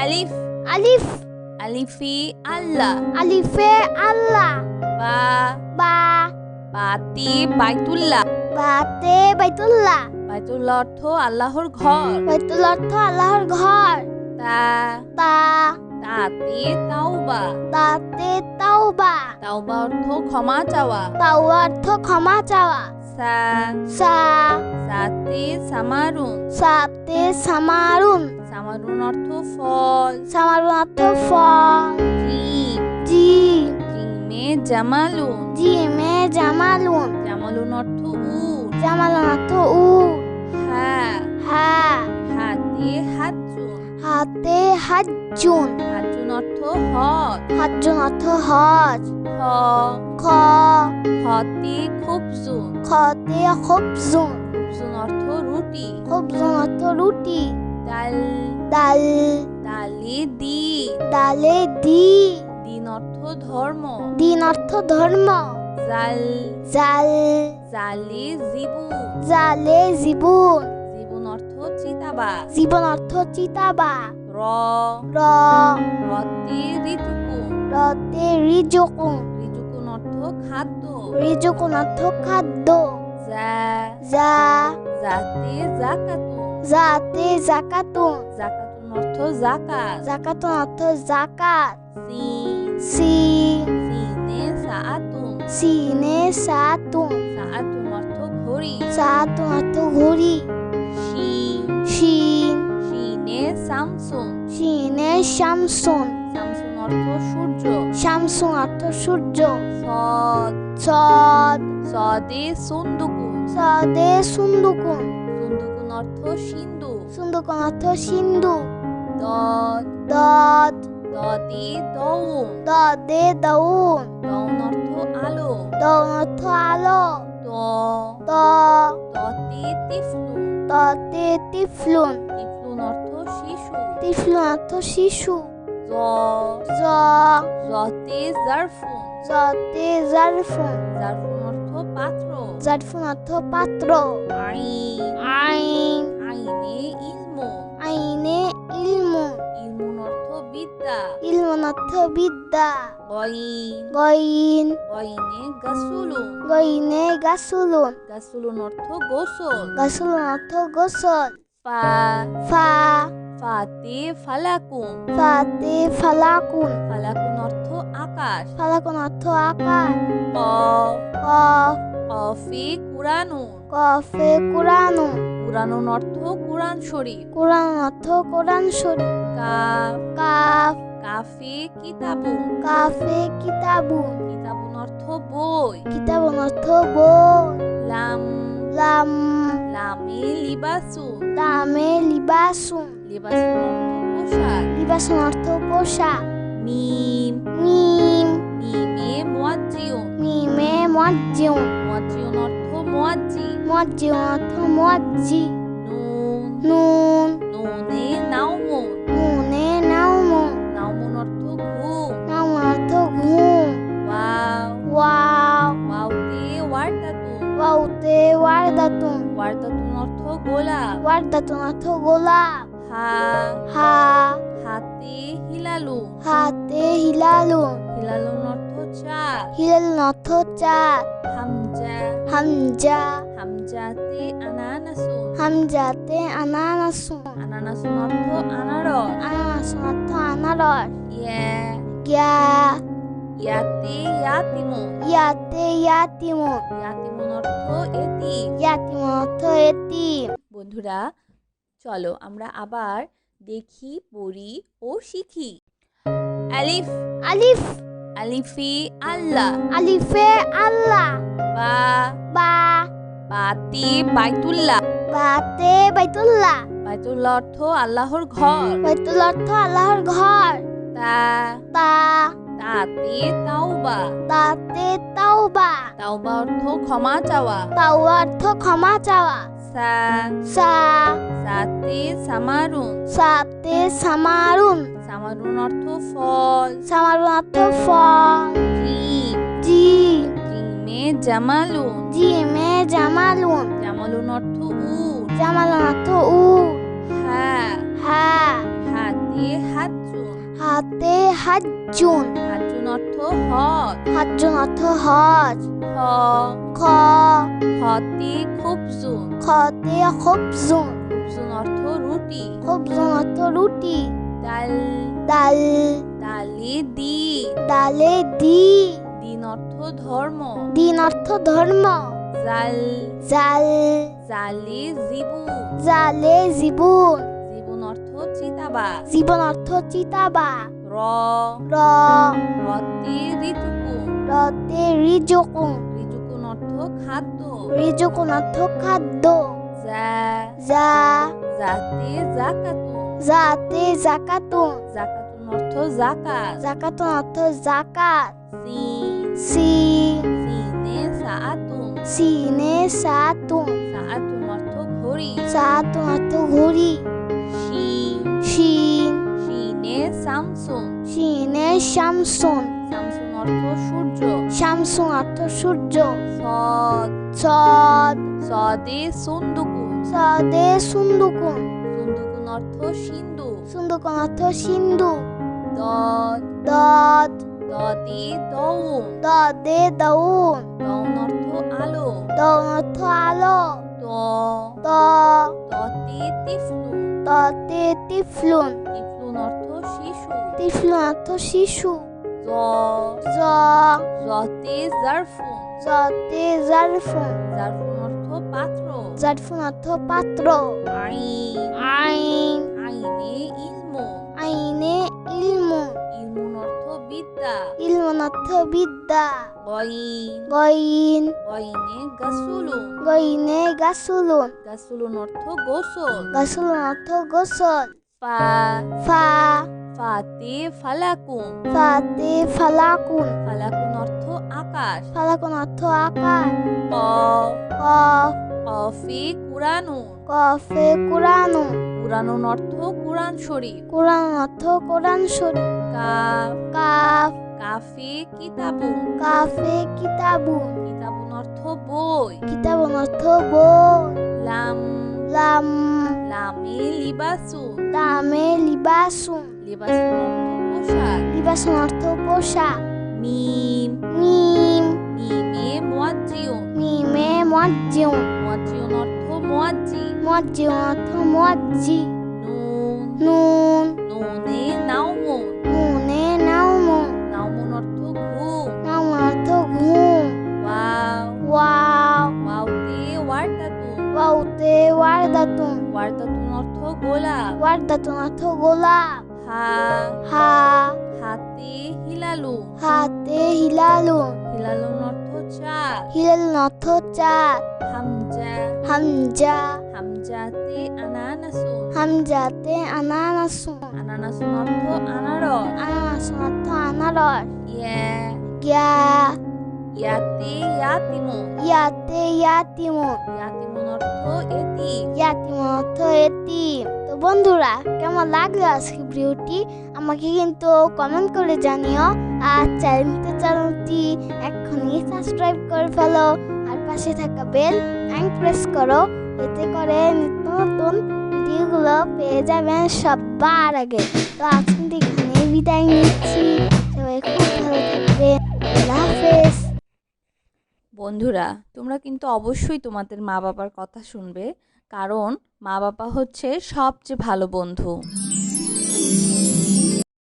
আলিফ। আলিফ। আলিফি আল্লাহ। আলিফে আল্লাহ। বা। বা। বাতি বাইতুল্লাহ। বাতে বাইতুল্লাহ। বাইতুল্লাহ অর্থ আল্লাহর ঘর। বাইতুল অর্থ আল্লাহর ঘর। তা। তা। তাতে তাওবা। তাতে তাওবা। তাওবা অর্থ ক্ষমা চাওয়া। তাও অর্থ ক্ষমা চাওয়া। সা। সা। সাতে সামারুন। সাতে সামারুন। সামারুন অর্থ ফল। সামারুন অর্থ ফল। জিম জি জিমে জামালুন। জিমে জামালুন। জামালুন অর্থ উট। জামালুন অর্থ উ হা। হা। হাতে হাজুন হাতে হাজুন হাজুন অর্থ হজ। হাজুন অর্থ হজ। খ। খ। খতে খুবজুন খতে খুবজুন খুবজুন অর্থ রুটি। খুবজুন অর্থ রুটি। ডাল ডাল ডালে দি। ডালে দি। দিন অর্থ ধর্ম। দিন অর্থ ধর্ম। জাল জাল জালে জিবু জালে জীবন। জীবন অর্থ চিতাবা জীবন অর্থ চিতাবা র র রতে ঋতুকুন রতে রিজকুন ঋতুকুন অর্থ খাদ্য। রিজকুন অর্থ খাদ্য। যা যা জাতে জাকাতুন। জাতে জাকাতুন জাকাতুন অর্থ জাকাত জাকাতুন অর্থ জাকাত সিন সি সিনে সাআতুন সিনে সাতুন সাআতুন অর্থ ঘড়ি সাতুন অর্থ ঘড়ি শিন শিন শিনে সামসুন শিনে শামসুন সামসুন অর্থ সূর্য শামসুন অর্থ সূর্য সদ সদ সদে সুন্দুকুন সদে সুন্দুকুন অর্থ সিন্ধু। সুন্দুকুন অর্থ? সিন্ধু। দদ। দদ। দদে দৌন দদে দৌন অর্থ আলো। দৌন অর্থ আলো। ত ত ততে তিফলুন ততে টিফলুন তিফলুন অর্থ শিশু। টিফলুন অর্থ শিশু। জ। জ। জতে জারফুন। জতে জারফুন। জারফুন অর্থ পাত্র অর্থ পাত্র। আইন আইন আইনে ইলমুন আইনে ইলমুন ইলমুন অর্থ বিদ্যা। ইলমুন অর্থ বিদ্যা। গইন। গইন। গইনে গাসুলুন। গইনে গাসুলুন। গাসুলুন অর্থ গোসল। গাসুলুন অর্থ গোসল। ফা। ফা। ফাতে ফালাকুন। ফাতে ফালাকুন। ফালাকুন অর্থ আকাশ। ফালাকুন অর্থ আকাশ। ক। কফ কফে কুরানুন। কফে কুরানুন। কুরানুন অর্থ কুরআন শরীফ। কোরআন অর্থ কোরআন শরীফ। কাফ। কাফ। কাফে কিতাবুন। কাফে কিতাবুন। কিতাবুন অর্থ বই। কিতাবুন অর্থ বই। লাম। লাম। লামে লিবাসুন। লামে লিবাসুন। লিবাসুন অর্থ পোশাক। লিবাসুন অর্থ পোশাক। মিম। মিম। মিমে মুয়াজ্জিউন। মিমে মজ্জিউন মুয়াজ্জিউন অর্থ মুয়াজ্জি মজ্জিউন অর্থ মজ্জি নুন নুন নুনে নাউমুন নুনে নাউমুন নাউমুন অর্থ ঘুম নাউমুন অর্থ ঘুম ওয়াও ওয়াও ওয়াওতে ওয়ার্দাতুন ওয়াউতে ওয়ারদাতুন ওয়ার্দাতুন অর্থ গোলাপ ওয়ারদাতুন অর্থ গোলাপ হা হা হাতে হিলালুন হাতে হিলালুন হিলালুন অর্থ চাঁদ হিলালুন অর্থ চাঁদ হামজা। হামজা। হামজাতে আনানাসুন হামজাতে আনানাসুন আনানাসুন অর্থ আনারস। আনানাসুন অর্থ আনারস। ইয়া। গিয়া ইয়াতে ইয়াতিমুন ইয়াতে ইয়াতিমুন ইয়াতিমুন অর্থ এতিম। ইয়াতিমুন অর্থ এতিম। বন্ধুরা চলো আমরা আবার দেখি পড়ি ও শিখি। আলিফ। আলিফ। আলিফি আল্লাহ। আলিফে আল্লাহ। বা বা। বাতি বাইতুল্লাহ। বাতে বাইতুল্লাহ। বাইতুল্লাহ অর্থ আল্লাহর ঘর। বাইতুল অর্থ আল্লাহর ঘর। তা তা। তাতে তাওবা। তাতে তাওবা। তাওবা অর্থ ক্ষমা চাওয়া। তাও অর্থ ক্ষমা চাওয়া। সা সা। সাতে সামারুন। সাতে সামারুন। সামারুন অর্থ ফল। সামারুন অর্থ ফল। জিম জি। জিমে জামালুন। জিমে জামালুন। জামালুন অর্থ উট জামালুন অর্থ উ। হা। হা। হাতে হাত হাজ্জুন হাজুন অর্থ হজ। হাজ্জুন অর্থ হজ। খ। খ। খতে খুবজুন খতে খুবজুন খুবজুন অর্থ রুটি। খুবজুন অর্থ রুটি। ডাল দাল ডালে দি। দালে দি। দিন অর্থ ধর্ম। দিন অর্থ ধর্ম। জাল জাল জালে জীবু জালে জীবন। জীবন অর্থ চিতাবাস। জীবন অর্থ চিতাবা র র রতে ঋতুকুন রতে রিজকুন ঋতুকুন অর্থ খাদ্য। রিজকুন অর্থ খাদ্য। যা যা জাতে জাকাতুন। জাতে জাকাতুন জাকাতুন অর্থ জাকাত জাকাতুন অর্থ জাকাত সিন সিন সিনে সাআতুন সিনে সাতুন সাআতুন অর্থ ঘড়ি সাতুন অর্থ ঘড়ি শিন শিন শিনে সামসুন শিনে শামসুন সামসুন অর্থ সূর্য শামসুন অর্থ সূর্য সদ সদ সদে সুন্দুকুন সদে সুন্দুকুন অর্থ সিন্ধু। সুন্দুকুন অর্থ সিন্ধু। দদ। দদ। দদে দৌন দদে দৌন দৌন অর্থ আলো। দৌন অর্থ আলো। ত ত ততে তিফলুন ততে তিফলুন। তিফলুন অর্থ শিশু। তিফলুন অর্থ শিশু। জ। জ। জতে জারফুন। জতে জারফুন। জারফুন অর্থ পাত্র। জারফুন পাত্র। আইন আইন আইনে ইলমু। আইনে ইলমু। ইলমুন অর্থ বিদ্যা। ইলমুন অর্থ বিদ্যা। গইন। গইন। গইনে গাসুলুন। গইনে গাসুলুন। গাসুলুন অর্থ গোসল। গাসুলুন অর্থ গোসল। ফা। ফা। ফাতে ফালাকুন। ফাতে ফালাকুন। ফালাকুন অর্থ আকাশ। ফালাকুন অর্থ আকাশ। কফ কফ কফে কুরানুন কফে কুরানু। কুরানুন অর্থ কুরআন শরীফ। কুরআন অর্থ কোরআন শরীফ। কাফ। কাফ। কাফে কিতাবুন কাফে কিতাবুন কিতাবুন অর্থ বই। কিতাবুন অর্থ বই। লাম। লাম। লামে লিবাসুন লামে লিবাসুন লিবাসুন অর্থ পোশাক। লিবাসুন অর্থ পোশাক। মিম। মিম। মিমে মুয়াজ্জিউন। মিমে মজ্জিউন মুয়াজ্জিউন অর্থ মুয়াজ্জি মজ্জিউন অর্থ মজ্জি। নুন। নুন। নুনে নাউমুন নুনে নাউমুন নাউমুন অর্থ ঘুম। নাউমুন অর্থ ঘুম। ওয়াও। ওয়াও। ওয়াওতে ওয়ার্দাতুন ওয়াউতে ওয়ারদাতুন ওয়ার্দাতুন অর্থ গোলাপ। ওয়ারদাতুন অর্থ গোলাপ। হা। হা। হাতে হিলালুন হাতে হিলালুন হিলালুন অর্থ চাঁদ হিলালুন অর্থ চাঁদ হামজা। হামজা। হামজাতে আনানাসুন। হামজাতে আনানাসুন। আনানাসুন অর্থ আনারস। আনানাসুন অর্থ আনারস। ইয়া। ইয়া। ইয়াতে ইয়াতিমুন। ইয়াতে ইয়াতিমুন। ইয়াতিমুন অর্থ এতিম। ইয়াতিমুন অর্থ এতিম। তো বন্ধুরা কেমন লাগল আজকে ভিডিওটি? আমাকে কিন্তু কমেন্ট করে জানিও। আর চ্যানেলটি চ্যানেলটি এক্ষুনি সাবস্ক্রাইব করে ফেলো আর পাশে থাকা বেল আইন প্রেস করো, এতে করে নিত্য নতুন ভিডিওগুলো পেয়ে যাবেন সবার আগে। তো আজকে এখানে বিদায় নিচ্ছি। সবাই খুব ভালো থাকবে। আল্লাহ হাফেজ। বন্ধুরা, তোমরা কিন্তু অবশ্যই তোমাদের মা বাবার কথা শুনবে, কারণ মা বাবা হচ্ছে সবচেয়ে ভালো বন্ধু।